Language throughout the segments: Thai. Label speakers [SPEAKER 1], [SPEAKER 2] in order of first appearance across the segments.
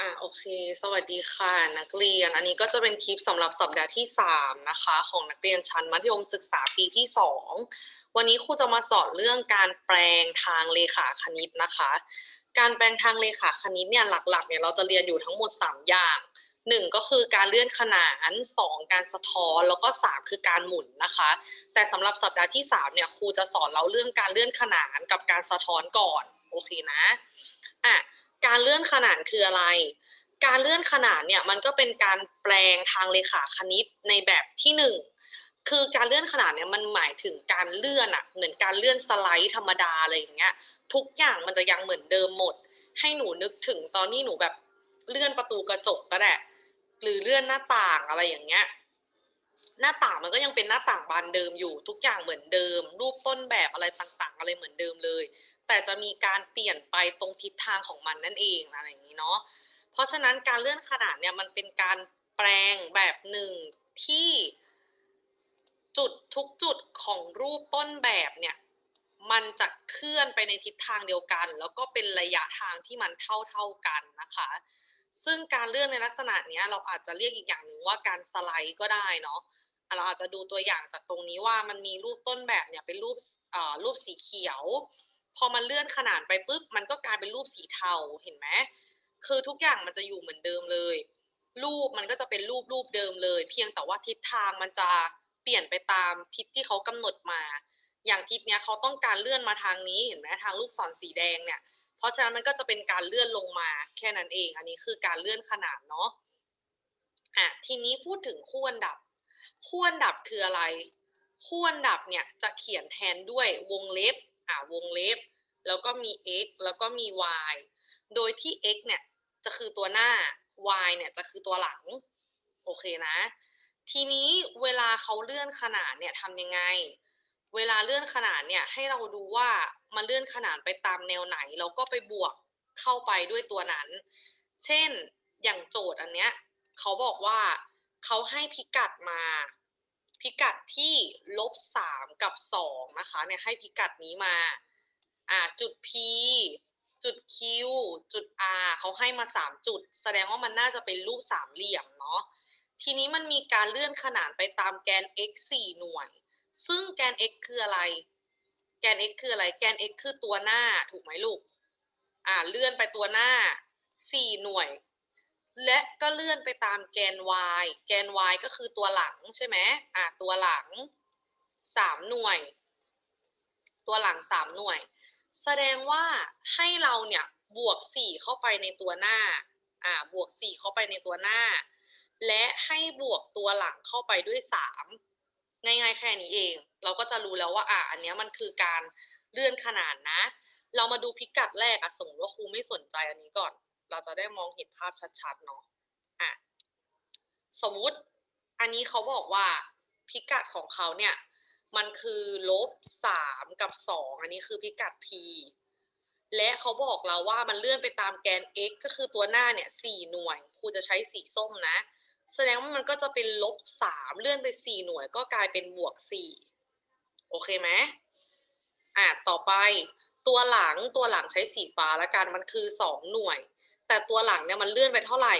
[SPEAKER 1] อ่าโอเค สวัสดีค่ะ นักเรียน อันนี้ก็จะเป็นคลิปสำหรับสัปดาห์ที่ 3 นะคะ ของนักเรียนชั้นมัธยมศึกษาปีที่ 2 วันนี้ครูจะมาสอนเรื่องการแปลงทางเลขาคณิตนะคะ การแปลงทางเลขาคณิตเนี่ยหลักๆเนี่ยเราจะเรียนอยู่ทั้งหมด 3 อย่าง 1 ก็คือการเลื่อนขนาน 2 การสะท้อน แล้วก็ 3 คือการหมุนนะคะ แต่สำหรับสัปดาห์ที่3เนี่ยครูจะสอนเราเรื่องการเลื่อนขนานกับการสะท้อนก่อนโอเคนะอะ การเลื่อนขนานคืออะไร การเลื่อนขนานเนี่ยมันก็เป็นการแปลงทางเลขาคณิตในแบบที่หนึ่งคือการเลื่อนขนาดเนี่ยมันหมายถึงการเลื่อนอะเหมือนการเลื่อนสไลด์ธรรมดาอะไรอย่างเงี้ย ทุกอย่างมันจะยังเหมือนเดิมหมด ให้หนูนึกถึงตอนที่หนูแบบเลื่อนประตูกระจกก็ได้หรือเลื่อนหน้าต่างอะไรอย่างเงี้ย หน้าต่างมันก็ยังเป็นหน้าต่างบานเดิมอยู่ ทุกอย่างเหมือนเดิม รูปต้นแบบอะไรต่าง ๆ อะไรเหมือนเดิมเลย แต่จะมีการเปลี่ยนไปตรงทิศทางของมันนั่นเองอะไรอย่างนี้เนาะเพราะฉะนั้นการเลื่อนขนาดเนี่ยมันเป็นการแปลงแบบหนึ่งที่จุดทุกจุดของรูปต้นแบบเนี่ยมันจะเคลื่อนไปในทิศทางเดียวกัน แล้วก็เป็นระยะทางที่มันเท่าเท่ากันนะคะ ซึ่งการเลื่อนในลักษณะเนี้ยเราอาจจะเรียกอีกอย่างหนึ่งว่าการสไลด์ก็ได้เนาะเราอาจจะดูตัวอย่างจากตรงนี้ว่ามันมีรูปต้นแบบเนี่ยเป็นรูปอ่อรูปสีเขียว พอมันเลื่อนขนาดไปปุ๊บมันก็กลายเป็นรูปสีเทาเห็นไหมคือทุกอย่างมันจะอยู่เหมือนเดิมเลย รูปมันก็จะเป็นรูปรูปเดิมเลย เพียงแต่ว่าทิศทางมันจะเปลี่ยนไปตามทิศที่เขากำหนดมา อย่างทิศเนี้ยเขาต้องการเลื่อนมาทางนี้เห็นไหมทางลูกศรสีแดงเนี่ย เพราะฉะนั้นมันก็จะเป็นการเลื่อนลงมา แค่นั้นเอง อันนี้คือการเลื่อนขนาดเนาะอะทีนี้พูดถึงคู่อันดับ คู่อันดับคืออะไร คู่อันดับเนี่ยจะเขียนแทนด้วยวงเล็บ อ่าวงเล็บ แล้วก็มี x แล้วก็มี y โดยที่ x เนี่ยจะคือตัวหน้า y เนี่ยจะคือตัวหลัง โอเคนะ ทีนี้เวลาเขาเลื่อนขนาดเนี่ยทำยังไง เวลาเลื่อนขนาดเนี่ยให้เราดูว่ามันเลื่อนขนาดไปตามแนวไหน แล้วก็ไปบวกเข้าไปด้วยตัวนั้น เช่นอย่างโจทย์อันเนี้ยเขาบอกว่าเขาให้พิกัดมา พิกัดที่ลบสามกับสองนะคะเนี่ยให้พิกัดนี้มาอ่าจุด P จุด Q จุด R เขาให้มา 3 จุด แสดงว่ามันน่าจะเป็นรูปสามเหลี่ยมเนาะทีนี้มันมีการเลื่อนขนานไปตามแกน x 4 หน่วย ซึ่งแกน x คืออะไร แกน x คืออะไร แกน x คือตัวหน้าถูกไหมลูก อ่า เลื่อนไปตัวหน้า 4 หน่วย และก็เลื่อนไปตามแกน y แกน y ก็คือตัวหลังใช่ไหมอ่าตัวหลัง3หน่วย ตัวหลัง3หน่วย แสดงว่าให้เราเนี่ยบวก4เข้าไปในตัวหน้า อ่า บวก4เข้าไปในตัวหน้า และให้บวกตัวหลังเข้าไปด้วย3ง่ายๆแค่นี้เอง เราก็จะรู้แล้วว่า อ่าอันเนี้ยมันคือการเลื่อนขนาดนะ เรามาดูพิกัดแรกอะสมมติว่าครูไม่สนใจอันนี้ก่อน เราจะได้มองเห็นภาพชัดๆเนาะอะสมมุติอันนี้เขาบอกว่าพิกัดของเขาเนี่ย มันคือลบสามกับสองอันนี้คือพิกัด p และเขาบอกเราว่ามันเลื่อนไปตามแกน x ก็คือตัวหน้าเนี่ยสี่หน่วยครูจะใช้สีส้มนะ แสดงว่ามันก็จะเป็นลบสามเลื่อนไปสี่หน่วย ก็กลายเป็นบวกสี่โอเคไหมอะต่อไปตัวหลังตัวหลังใช้สีฟ้าล้วกันมันคือสองหน่วย แต่ตัวหลังเนี่ยมันเลื่อนไปเท่าไหร่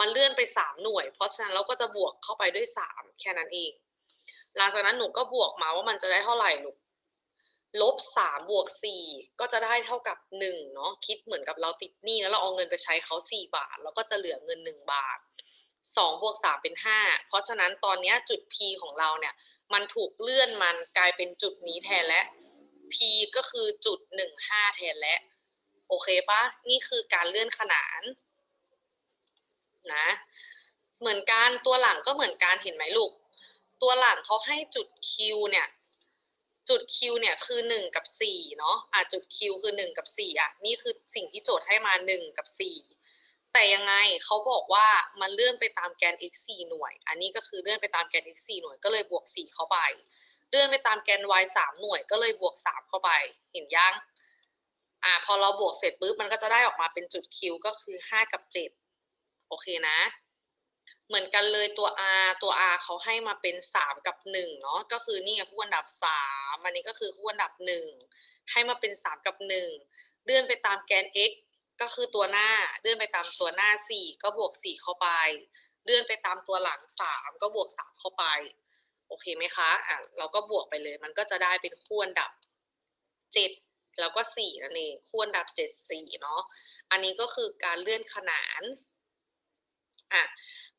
[SPEAKER 1] มันเลื่อนไปสามหน่วย เพราะฉะนั้นเราก็จะบวกเข้าไปด้วยสามแค่นั้นเอง หลังจากนั้นหนูก็บวกมาว่ามันจะได้เท่าไหร่ลูกลบสามบวกสี่ก็จะได้เท่ากับหนึ่งเนาะคิดเหมือนกับเราติดหนี้แล้วเราเอาเงินไปใช้เขาสี่บาท แล้วก็จะเหลือเงินหนึ่งบาทสองบวกสามเป็นห้าเพราะฉะนั้นตอนนี้จุด P ของเราเนี่ยมันถูกเลื่อนมันกลายเป็นจุดนี้แทนและ P ก็คือจุดหนึ่งห้าแทนและ อเคปะนี่คือการเลื่อนขนานนะเหมือนกันตัวหลังก็เหมือนกันเห็นไหมลูก ตัวหลังเขาให้จุด Q เนี่ยจุด Q เนี่ยคือ 1 กับ 4 เนาะอะจุด Q คือ 1 กับ 4 อะ นี่คือสิ่งที่โจทย์ให้มา 1 กับ 4 แต่ยังไงเขาบอกว่ามันเลื่อนไปตามแกน x 4หน่วย อันนี้ก็คือเลื่อนไปตามแกน x 4หน่วยก็เลยบวก 4 เข้าไป เลื่อนไปตามแกน y 3หน่วยก็เลยบวก 3 เข้าไป เห็นยัง อะพอเราบวกเสร็จปุ๊บมันก็จะได้ออกมาเป็นจุด Q ก็คือ5กับ7โอเคนะ เหมือนกันเลยตัว r ตัว r เขาให้มาเป็น3กับ1เนาะก็คือนี่ไงคู่อันดับ3อันนี้ก็คือคู่อันดับ1ให้มาเป็น3กับ1เลื่อนไปตามแกน x ก็คือตัวหน้าเลื่อนไปตามตัวหน้าสี่ก็บวกสี่เข้าไป เลื่อนไปตามตัวหลังสามก็บวกสามเข้าไป โอเคไหมคะอะเราก็บวกไปเลย มันก็จะได้เป็นคู่อันดับเจ็ด แล้วก็สี่นั่นเองคู่อันดับเจ็ดสี่เนาะอันนี้ก็คือการเลื่อนขนานอะ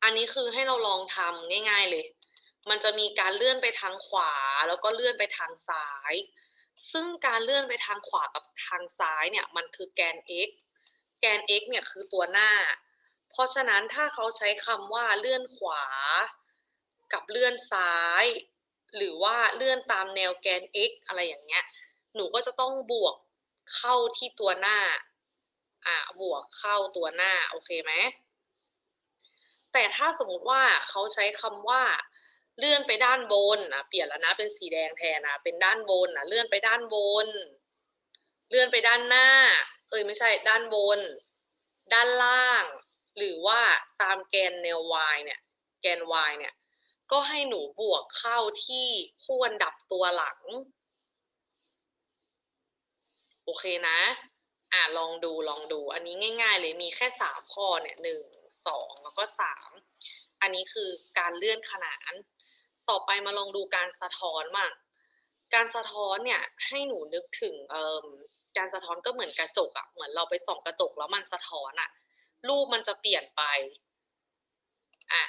[SPEAKER 1] อันนี้คือให้เราลองทำง่าย ๆเลย มันจะมีการเลื่อนไปทางขวา แล้วก็เลื่อนไปทางซ้าย ซึ่งการเลื่อนไปทางขวากับทางซ้ายเนี่ยมันคือแกน x แกน x เนี่ยคือตัวหน้า เพราะฉะนั้นถ้าเขาใช้คำว่าเลื่อนขวา กับเลื่อนซ้าย หรือว่าเลื่อนตามแนวแกน x อะไรอย่างเงี้ย หนูก็จะต้องบวกเข้าที่ตัวหน้า อ่าบวกเข้าตัวหน้า โอเคไหมแต่ถ้าสมมติว่าเขาใช้คำว่าเลื่อนไปด้านบนนะเปลี่ยนแล้วนะเป็นสีแดงแทนนะเป็นด้านบนนะเลื่อนไปด้านบน เลื่อนไปด้านหน้า เอ้ยไม่ใช่ด้านบน ด้านล่าง หรือว่าตามแกนแนว y เนี่ย แกน y เนี่ย ก็ให้หนูบวกเข้าที่คู่อันดับตัวหลัง โอเคนะ อ่าลองดูลองดู อันนี้ง่าย ๆ เลยมีแค่สามข้อเนี่ยหนึ่งสองแล้วก็สามอันนี้คือการเลื่อนขนาน ต่อไปมาลองดูการสะท้อนมั่งการสะท้อนเนี่ยให้หนูนึกถึงเอ่อการสะท้อนก็เหมือนกระจกอะเหมือนเราไปส่องกระจกแล้วมันสะท้อนอะรูปมันจะเปลี่ยนไปอะ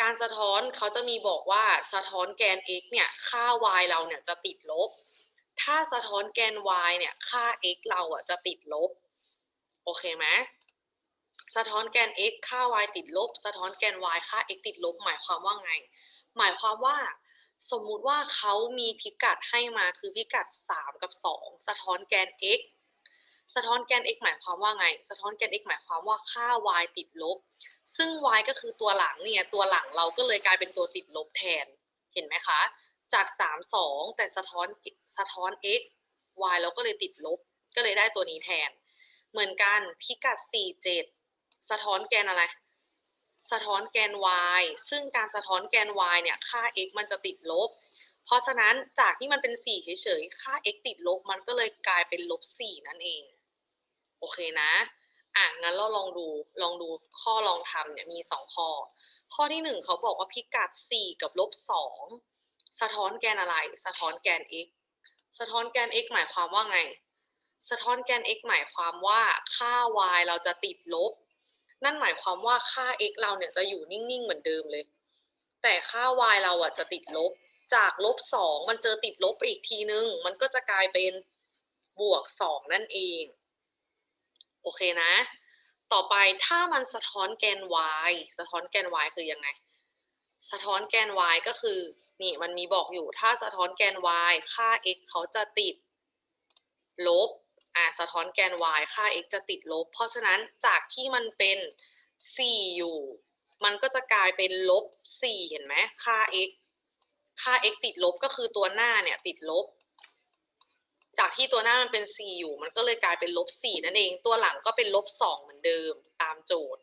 [SPEAKER 1] การสะท้อนเขาจะมีบอกว่าสะท้อนแกน x เนี่ยค่า y เราเนี่ยจะติดลบ ถ้าสะท้อนแกน y เนี่ย ค่า x เราอะจะติดลบ โอเคไหมสะท้อนแกน x ค่า y ติดลบ สะท้อนแกน y ค่า x ติดลบ หมายความว่าไง หมายความว่า สมมุติว่าเขามีพิกัดให้มาคือพิกัด 3 กับ 2 สะท้อนแกน x สะท้อนแกน x หมายความว่าไง สะท้อนแกน x หมายความว่าค่า y ติดลบ ซึ่ง y ก็คือตัวหลังเนี่ย ตัวหลังเราก็เลยกลายเป็นตัวติดลบแทน เห็นไหมคะ จาก 3 2 แต่สะท้อนสะท้อน x y เราก็เลยติดลบ ก็เลยได้ตัวนี้แทน เหมือนกันพิกัด 4 7 สะท้อนแกนอะไร สะท้อนแกน y ซึ่งการสะท้อนแกน y เนี่ยค่า x มันจะติดลบ เพราะฉะนั้นจากที่มันเป็น 4 เฉยๆ ค่า x ติดลบมันก็เลยกลายเป็นลบ 4 นั่นเอง โอเคนะอะงั้นเราลองดูลองดูข้อลองทำเนี่ยมี 2 ข้อ ข้อที่ 1 เขาบอกว่าพิกัด 4 กับลบ 2 สะท้อนแกนอะไร สะท้อนแกน x สะท้อนแกน x หมายความว่าไง สะท้อนแกน x หมายความว่าค่า y เราจะติดลบ นั่นหมายความว่าค่า x เราเนี่ยจะอยู่นิ่งๆ เหมือนเดิมเลย แต่ค่า y เราอะจะติดลบ จากลบ2มันเจอติดลบไปอีกทีนึง มันก็จะกลายเป็นบวก2นั่นเอง โอเคนะ ต่อไปถ้ามันสะท้อนแกน y สะท้อนแกน y คือยังไง สะท้อนแกน y ก็คือ นี่มันมีบอกอยู่ถ้าสะท้อนแกน y ค่า x เขาจะติดลบอ่าสะท้อนแกน y ค่า x จะติดลบ เพราะฉะนั้นจากที่มันเป็น 4 อยู่ มันก็จะกลายเป็นลบ 4 เห็นไหมค่า x ค่า x ติดลบก็คือตัวหน้าเนี่ยติดลบ จากที่ตัวหน้ามันเป็น 4 อยู่ มันก็เลยกลายเป็นลบ 4 นั่นเอง ตัวหลังก็เป็นลบ 2 เหมือนเดิมตามโจทย์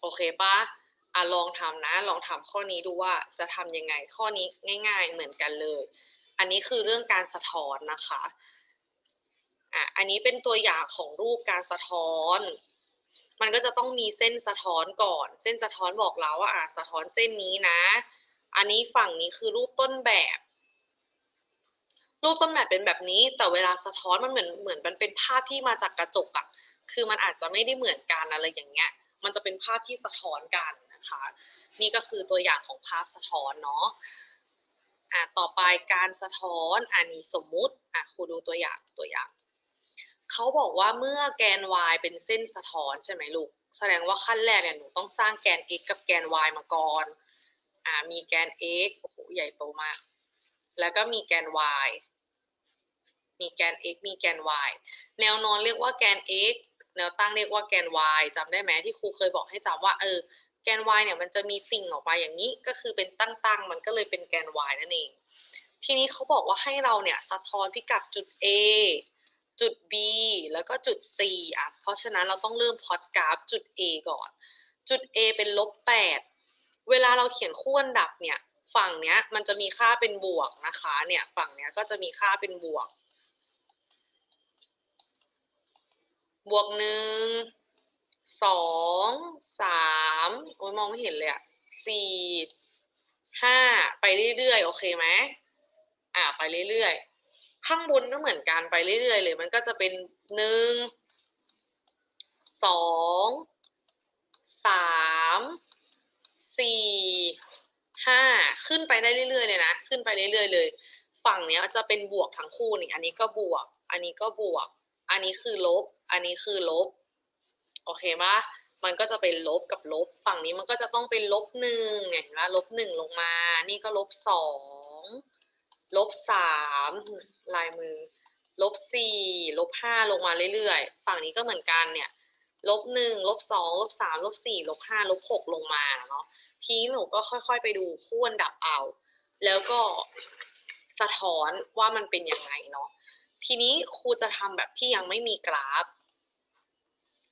[SPEAKER 1] โอเคปะ อะลองทำนะ ลองทำข้อนี้ดูว่าจะทำยังไงข้อนี้ง่าย ๆ เหมือนกันเลย อันนี้คือเรื่องการสะท้อนนะคะอะอันนี้เป็นตัวอย่างของรูปการสะท้อน มันก็จะต้องมีเส้นสะท้อนก่อน เส้นสะท้อนบอกเราว่าอะสะท้อนเส้นนี้นะ อันนี้ฝั่งนี้คือรูปต้นแบบรูปต้นแบบเป็นแบบนี้ แต่เวลาสะท้อนมันเหมือนเหมือนมันเป็นภาพที่มาจากกระจกอะคือมันอาจจะไม่ได้เหมือนกันอะไรอย่างเงี้ย มันจะเป็นภาพที่สะท้อนกัน นะคะ นี่ก็คือตัวอย่างของภาพสะท้อนเนาะอะต่อไปการสะท้อนอันนี้สมมุติอะครูดูตัวอย่างตัวอย่างเขาบอกว่าเมื่อแกน y เป็นเส้นสะท้อนใช่ไหมลูก แสดงว่าขั้นแรกเนี่ยหนูต้องสร้างแกน x กับแกน y มาก่อนอ่ามีแกน x โอ้โหใหญ่โตมากแล้วก็มีแกน y มีแกน x มีแกน y แนวนอนเรียกว่าแกน x แนวตั้งเรียกว่าแกน y จำได้ไหมที่ครูเคยบอกให้จำว่าเออ แกน y เนี่ยมันจะมีติ่งออกมาอย่างนี้ก็คือเป็นตั้งๆ มันก็เลยเป็นแกน y นั่นเอง ทีนี้เขาบอกว่าให้เราเนี่ยสะท้อนพิกัดจุด A จุด B แล้วก็จุด C อะ เพราะฉะนั้นเราต้องเริ่มพอตกราฟจุด A ก่อน จุด A เป็นลบ8เวลาเราเขียนคู่อันดับเนี่ยฝั่งเนี้ยมันจะมีค่าเป็นบวกนะคะเนี่ยฝั่งเนี้ยก็จะมีค่าเป็นบวก บวกหนึ่ง สองสามโอ้ยมองไม่เห็นเลยอะสี่ห้าไปเรื่อยๆโอเคไหมอ่าไปเรื่อยๆข้างบนก็เหมือนกันไปเรื่อยๆเลย มันก็จะเป็นหนึ่งสองสามสี่ห้าขึ้นไปได้เรื่อยๆเลยนะขึ้นไปเรื่อยๆเลย ฝั่งเนี้ยจะเป็นบวกทั้งคู่นี่ อันนี้ก็บวก อันนี้ก็บวก อันนี้คือลบ อันนี้คือลบ โอเคปะมันก็จะเป็นลบกับลบ ฝั่งนี้มันก็จะต้องเป็นลบหนึ่งเห็นไหมลบหนึ่งลงมา นี่ก็ลบสองลบสามลายมือ ลบสี่ลบห้าลงมาเรื่อยๆ ฝั่งนี้ก็เหมือนกันเนี่ยลบหนึ่งลบสองลบสามลบสี่ลบห้าลบหกลงมาเนาะทีนี้หนูก็ค่อยๆไปดูคู่อันดับเอา แล้วก็สะท้อนว่ามันเป็นยังไงเนาะทีนี้ครูจะทำแบบที่ยังไม่มีกราฟ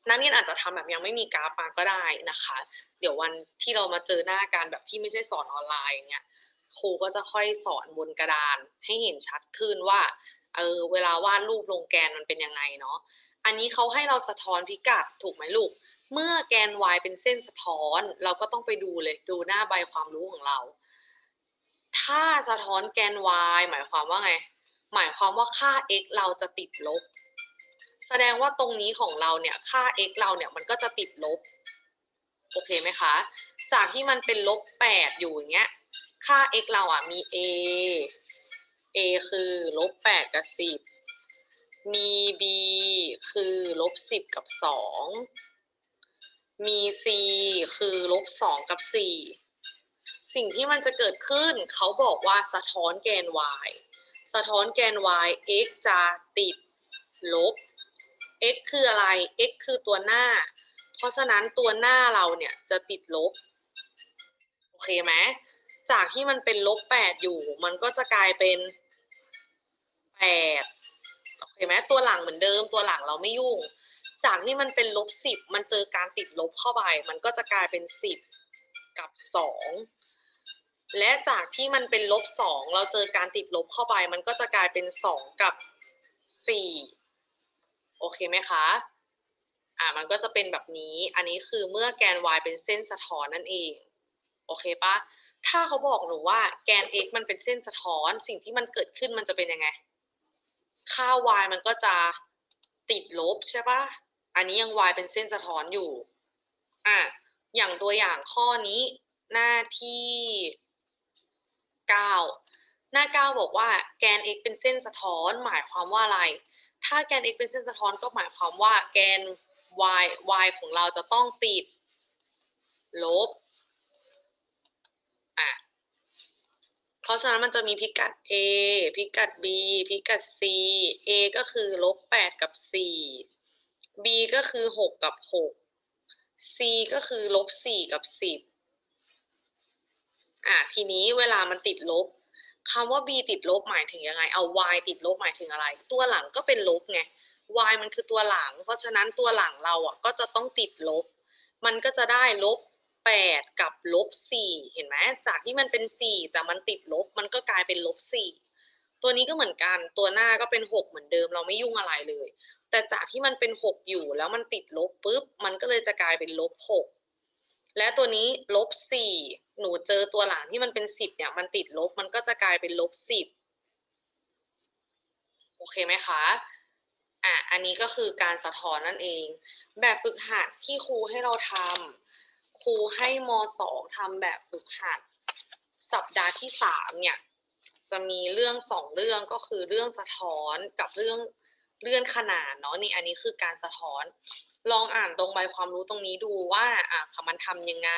[SPEAKER 1] นักเรียนอาจจะทำแบบยังไม่มีกราฟมาก็ได้นะคะ เดี๋ยววันที่เรามาเจอหน้ากันแบบที่ไม่ใช่สอนออนไลน์อย่างเงี้ยครูก็จะค่อยสอนบนกระดานให้เห็นชัดขึ้นว่าเออเวลาวาดรูปลงแกนมันเป็นยังไงเนาะอันนี้เขาให้เราสะท้อนพิกัดถูกไหมลูก เมื่อแกน y เป็นเส้นสะท้อน เราก็ต้องไปดูเลยดูหน้าใบความรู้ของเรา ถ้าสะท้อนแกน y หมายความว่าไง หมายความว่าค่า x เราจะติดลบ แสดงว่าตรงนี้ของเราเนี่ยค่า x เราเนี่ยมันก็จะติดลบ โอเคไหมคะ จากที่มันเป็นลบ8อยู่อย่างเงี้ย ค่า x เราอะมี a a คือลบ8กับ10มี b คือลบ10กับ2มี c คือลบ2กับ4สิ่งที่มันจะเกิดขึ้นเขาบอกว่าสะท้อนแกน y สะท้อนแกน y x จะติดลบ x คืออะไร x คือตัวหน้า เพราะฉะนั้นตัวหน้าเราเนี่ยจะติดลบ โอเคไหม จากที่มันเป็นลบแปดอยู่ มันก็จะกลายเป็นแปดโอเคไหมตัวหลังเหมือนเดิม ตัวหลังเราไม่ยุ่ง จากที่มันเป็นลบสิบ มันเจอการติดลบเข้าไป มันก็จะกลายเป็นสิบกับสองและจากที่มันเป็นลบสองเราเจอการติดลบเข้าไป มันก็จะกลายเป็นสองกับสี่ โอเคไหมคะอ่ามันก็จะเป็นแบบนี้ อันนี้คือเมื่อแกน y เป็นเส้นสะท้อนนั่นเอง โอเคปะถ้าเขาบอกหนูว่าแกน x มันเป็นเส้นสะท้อน สิ่งที่มันเกิดขึ้นมันจะเป็นยังไง ค่า y มันก็จะติดลบใช่ปะอันนี้ยัง y เป็นเส้นสะท้อนอยู่ อะ อย่างตัวอย่างข้อนี้หน้าที่เก้าหน้าเก้าบอกว่าแกน x เป็นเส้นสะท้อน หมายความว่าอะไร ถ้าแกน x เป็นเส้นสะท้อนก็หมายความว่าแกน y y ของเราจะต้องติด ลบอะเพราะฉะนั้นมันจะมีพิกัด a พิกัด b พิกัด c a ก็คือลบ8กับ 4 b ก็คือ 6 กับ 6 c ก็คือลบ4กับ 10อะทีนี้เวลามันติดลบ คำว่า b ติดลบหมายถึงยังไง เอา y ติดลบหมายถึงอะไร ตัวหลังก็เป็นลบไง y มันคือตัวหลัง เพราะฉะนั้นตัวหลังเราอะก็จะต้องติดลบ มันก็จะได้ลบ8กับลบ4เห็นไหมจากที่มันเป็น 4 แต่มันติดลบ มันก็กลายเป็นลบ4ตัวนี้ก็เหมือนกัน ตัวหน้าก็เป็น 6 เหมือนเดิม เราไม่ยุ่งอะไรเลย แต่จากที่มันเป็น 6 อยู่แล้วมันติดลบปุ๊บ มันก็เลยจะกลายเป็นลบ6 และตัวนี้ลบ4หนูเจอตัวหลังที่มันเป็น10เนี่ยมันติดลบมันก็จะกลายเป็นลบ10โอเคไหมคะอะอันนี้ก็คือการสะท้อนนั่นเอง แบบฝึกหัดที่ครูให้เราทำครูให้มสองทำแบบฝึกหัด สัปดาห์ที่สามเนี่ยจะมีเรื่องสองเรื่องก็คือเรื่องสะท้อนกับเรื่องเลื่อนขนาดเนาะนี่อันนี้คือการสะท้อน ลองอ่านตรงใบความรู้ตรงนี้ดูว่าอะมันทำยังไง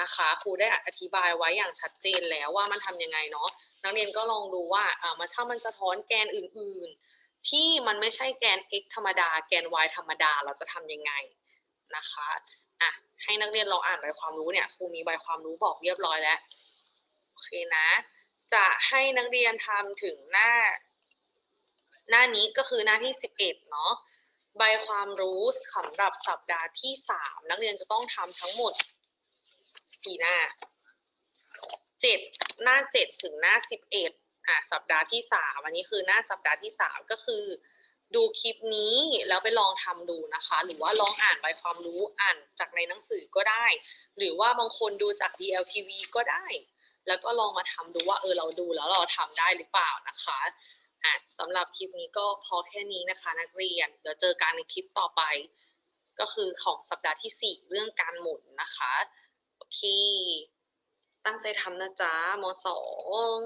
[SPEAKER 1] นะคะครูได้อธิบายไว้อย่างชัดเจนแล้วว่ามันทำยังไงเนาะนักเรียนก็ลองดูว่าอ่ามันถ้ามันสะท้อนแกนอื่น ๆ ที่มันไม่ใช่แกน x ธรรมดา แกน y ธรรมดาเราจะทำยังไงนะคะอะให้นักเรียนลองอ่านใบความรู้เนี่ยครูมีใบความรู้บอกเรียบร้อยแล้วโอเคนะ จะให้นักเรียนทำถึงหน้า หน้านี้ก็คือหน้าที่ 11เนาะ ใบความรู้สำหรับสัปดาห์ที่3นักเรียนจะต้องทำทั้งหมดกี่หน้า7หน้า7ถึงหน้า11อะสัปดาห์ที่3อันนี้คือหน้าสัปดาห์ที่3ก็คือ ดูคลิปนี้แล้วไปลองทำดูนะคะ หรือว่าลองอ่านใบความรู้อ่านจากในหนังสือก็ได้ หรือว่าบางคนดูจาก DLTV ก็ได้ แล้วก็ลองมาทำดูว่าเออเราดูแล้วเราทำได้หรือเปล่านะคะ อะสำหรับคลิปนี้ก็พอแค่นี้นะคะ นักเรียน เดี๋ยวเจอกันในคลิปต่อไป ก็คือของสัปดาห์ที่ 4 เรื่องการหมุนนะคะ โอเค ตั้งใจทำนะจ๊ะมสอง